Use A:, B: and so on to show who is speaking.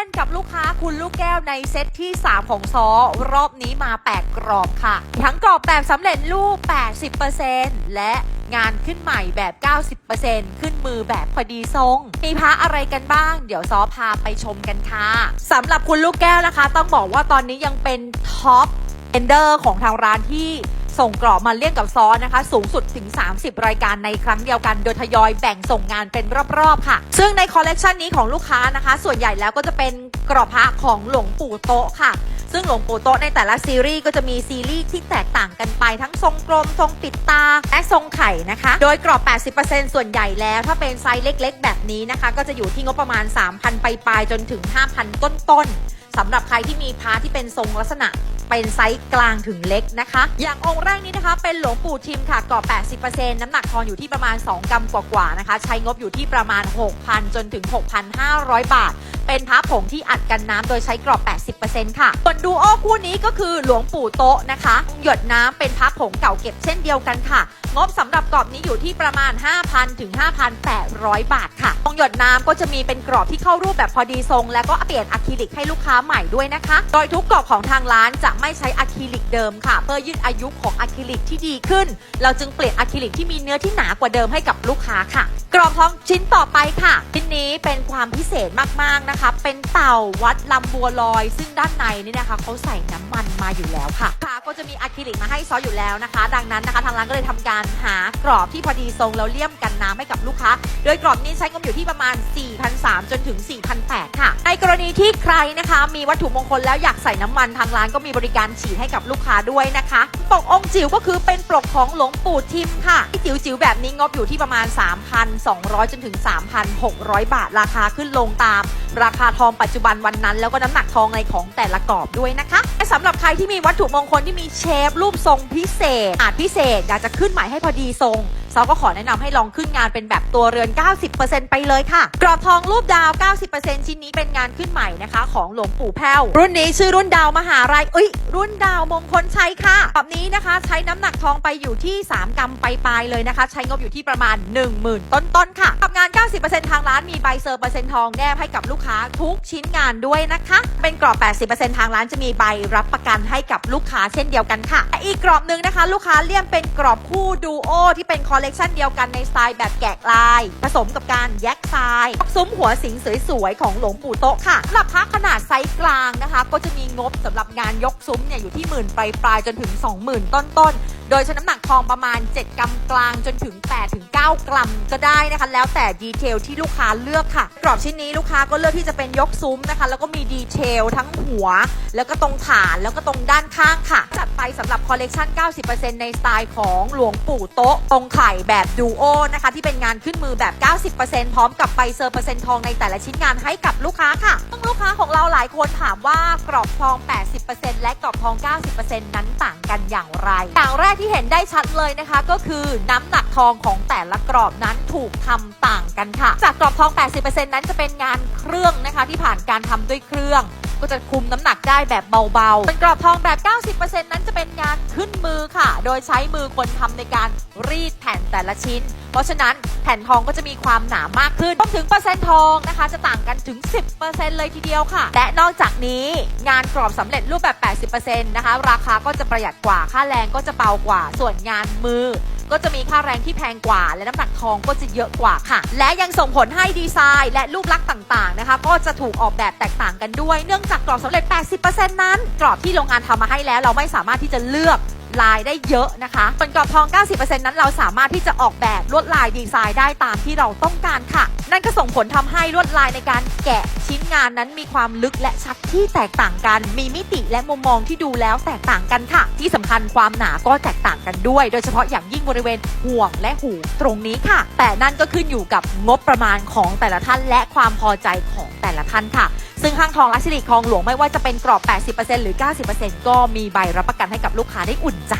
A: ่นกับลูกค้าคุณลูกแก้วในเซตที่ 3 ของซอ รอบนี้มา 8 กรอบค่ะ ทั้งกรอบแบบสำเร็จรูป 80%และงานขึ้นใหม่แบบ 90%ขึ้นมือแบบพอดีทรง มีพระอะไรกันบ้าง เดี๋ยวซอพาไปชมกันค่ะสำหรับคุณลูกแก้วนะคะ ต้องบอกว่าตอนนี้ยังเป็นท็อปเอนเดอร์ของทางร้านที่ ส่งกรอบมาเลี่ยงกับซอสนะคะ สูงสุดถึง 30 รายการในครั้งเดียวกัน โดยทยอยแบ่งส่งงานเป็นรอบๆค่ะ ซึ่งในคอลเลกชันนี้ของลูกค้านะคะ ส่วนใหญ่แล้วก็จะเป็นกรอบพระของหลวงปู่โตะค่ะซึ่งหลวงปู่โตะในแต่ละซีรีส์ก็จะมีซีรีส์ที่แตกต่างกันไปทั้งทรงกลม ทรงปิดตา และทรงไข่นะคะ โดยกรอบ 80%ส่วนใหญ่แล้ว ถ้าเป็นไซส์เล็กๆ แบบนี้นะคะ ก็จะอยู่ที่งบประมาณ 3,000 ไปปลายจนถึง 5,000 ต้นๆสำหรับใครที่มีพระที่เป็นทรงลักษณะ เป็นไซส์กลางถึงเล็กนะคะ อย่างองค์แรกนี้นะคะ เป็นหลวงปู่ทิมค่ะกรอบ 80%น้ำหนักทองอยู่ที่ประมาณ 2กรัมกว่าๆนะคะ ใช้งบอยู่ที่ประมาณ 6,000 จนถึง 6,500 บาท เป็นพระผงที่อัดกันน้ำโดยใช้กรอบ 80%ค่ะส่วนดูโอคู่นี้ก็คือหลวงปู่โตะนะคะ หยดน้ำเป็นพระผงเก่าเก็บเช่นเดียวกันค่ะงบสำหรับกรอบนี้อยู่ที่ประมาณ 5,000 ถึง 5,800 บาทค่ะตรงหยดน้ำก็จะมีเป็นกรอบที่เข้ารูปแบบพอดีทรง แล้วก็เปลี่ยนอะคริลิกให้ลูกค้าใหม่ด้วยนะคะ โดยทุกกรอบของทางร้านจะไม่ใช้อะคริลิกเดิมค่ะ เพื่อยืดอายุของอะคริลิกที่ดีขึ้น เราจึงเปลี่ยนอะคริลิกที่มีเนื้อที่หนากว่าเดิมให้กับลูกค้าค่ะ กรอบทองชิ้นต่อไปค่ะ ชิ้นนี้เป็นความพิเศษมากๆนะคะ เป็นเต่าวัดลำบัวลอย ซึ่งด้านในนี่นะคะเขาใส่น้ำมันมาอยู่แล้วค่ะค่ะก็จะมีอะคริลิกมาให้ซอสอยู่แล้วนะคะ ดังนั้นนะคะทางร้านก็เลยทำการหากรอบที่พอดีทรงแล้วเลี่ยมกันน้ำให้กับลูกค้า โดยกรอบนี้ใช้งบอยู่ที่ประมาณ4,300จนถึง4,800ค่ะ ในกรณีที่ใครนะคะ มีวัตถุมงคลแล้วอยากใส่น้ำมันทางร้านก็มีบริการฉีดให้กับลูกค้าด้วยนะคะปกองค์จิ๋วก็คือเป็นปกของหลวงปู่ทิมค่ะที่จิ๋วๆแบบนี้งบอยู่ที่ประมาณ 3,200 จนถึง 3,600 บาทราคาขึ้นลงตาม ราคาทองปัจจุบันวันนั้น แล้วก็น้ำหนักทองในของแต่ละกรอบด้วยนะคะ สำหรับใครที่มีวัตถุมงคลที่มีเชฟรูปทรงพิเศษอาจพิเศษอยากจะขึ้นใหม่ให้พอดีทรง ซอก็ขอแนะนำให้ลองขึ้นงานเป็นแบบตัวเรือน 90%ไปเลยค่ะ กรอบทองรูปดาว 90%ชิ้นนี้เป็นงานขึ้นใหม่นะคะ ของหลวงปู่แพ้ว รุ่นนี้ชื่อรุ่นดาวมหาลัยเอ้ย รุ่นดาวมงคลชัยค่ะแบบนี้นะคะ ใช้น้ำหนักทองไปอยู่ที่ 3 กรัมไปปลายๆเลยนะคะ ใช้งบอยู่ที่ประมาณ 10,000 ต้นๆค่ะกับงาน 90%ทางร้านมีใบเซอร์เปอร์เซ็นต์ทองแนบให้กับลูกค้าทุกชิ้นงานด้วยนะคะ เป็นกรอบ 80%ทางร้านจะมีใบรับประกันให้กับลูกค้าเช่นเดียวกันค่ะและอีกกรอบหนึ่งนะคะ ลูกค้าเลี่ยมเป็นกรอบคู่ดูโอที่เป็นคอเลกชันเดียวกันในสไตล์แบบแกะลาย ผสมกับการแยกทรายซุ้มหัวสิงสวยๆ ของหลวงปู่โต๊ะค่ะสำหรับพระขนาดไซส์กลางนะคะ ก็จะมีงบสำหรับงานยกซุ้มเนี่ยอยู่ที่หมื่นปลายๆจนถึง 20,000 ต้นๆ โดยใช้น้ำหนักทองประมาณ 7 กรัมกลางจนถึง 8 ถึง 9 กรัมก็ได้นะคะ แล้วแต่ดีเทลที่ลูกค้าเลือกค่ะ กรอบชิ้นนี้ลูกค้าก็เลือกที่จะเป็นยกซุ้มนะคะ แล้วก็มีดีเทลทั้งหัว แล้วก็ตรงฐานแล้วก็ตรงด้านข้างค่ะ จัดไปสำหรับคอลเลกชัน90%ในสไตล์ของหลวงปู่โต๊ะตรงไข่แบบดูโอนะคะที่เป็นงานขึ้นมือแบบ 90%พร้อมกับใบเซอร์เปอร์เซ็นต์ทองในแต่ละชิ้นงานให้กับลูกค้าค่ะซึ่งลูกค้าของเราหลายคนถามว่ากรอบทอง 80%และกรอบทอง 90%นั้นต่างกันอย่างไรอย่างแรกที่เห็นได้ชัดเลยนะคะ ก็คือน้ำหนักทองของแต่ละกรอบนั้นถูกทำต่างกันค่ะ จากกรอบทอง 80%นั้นจะเป็นงานเครื่องนะคะ ที่ผ่านการทำด้วยเครื่องก็จะคุมน้ำหนักได้แบบเบาๆ เป็นกรอบทองแบบ 90%นั้นจะเป็นงานขึ้นมือค่ะ โดยใช้มือคนทำในการรีดแผ่นแต่ละชิ้นเพราะฉะนั้นแผ่นทองก็จะมีความหนามากขึ้นรวมถึงเปอร์เซ็นต์ทองนะคะ จะต่างกันถึง 10%เลยทีเดียวค่ะ และนอกจากนี้งานกรอบสำเร็จรูปแบบ 80%นะคะ ราคาก็จะประหยัดกว่า ค่าแรงก็จะเบากว่า ส่วนงานมือก็จะมีค่าแรงที่แพงกว่า และน้ำหนักทองก็จะเยอะกว่าค่ะ และยังส่งผลให้ดีไซน์ และรูปลักษณ์ต่างๆนะคะ ก็จะถูกออกแบบแตกต่างกันด้วย เนื่องจากกรอบสำเร็จ 80%นั้น กรอบที่โรงงานทำมาให้แล้วเราไม่สามารถที่จะเลือก ลายได้เยอะนะคะส่วนกรอบทอง 90%นั้นเราสามารถที่จะออกแบบลวดลายดีไซน์ได้ตามที่เราต้องการค่ะ นั่นก็ส่งผลทำให้ลวดลายในการแกะชิ้นงานนั้นมีความลึกและชัดที่แตกต่างกัน มีมิติและมุมมองที่ดูแล้วแตกต่างกันค่ะ ที่สำคัญความหนาก็แตกต่างกันด้วย โดยเฉพาะอย่างยิ่งบริเวณห่วงและหูตรงนี้ค่ะ แต่นั่นก็ขึ้นอยู่กับงบประมาณของแต่ละท่านและความพอใจของแต่ละท่านค่ะ ซึ่งห้างทองลัชสิริคลองหลวงไม่ว่าจะเป็นกรอบ 80%หรือ 90%ก็มีใบรับประกันให้กับลูกค้าได้อุ่นใจ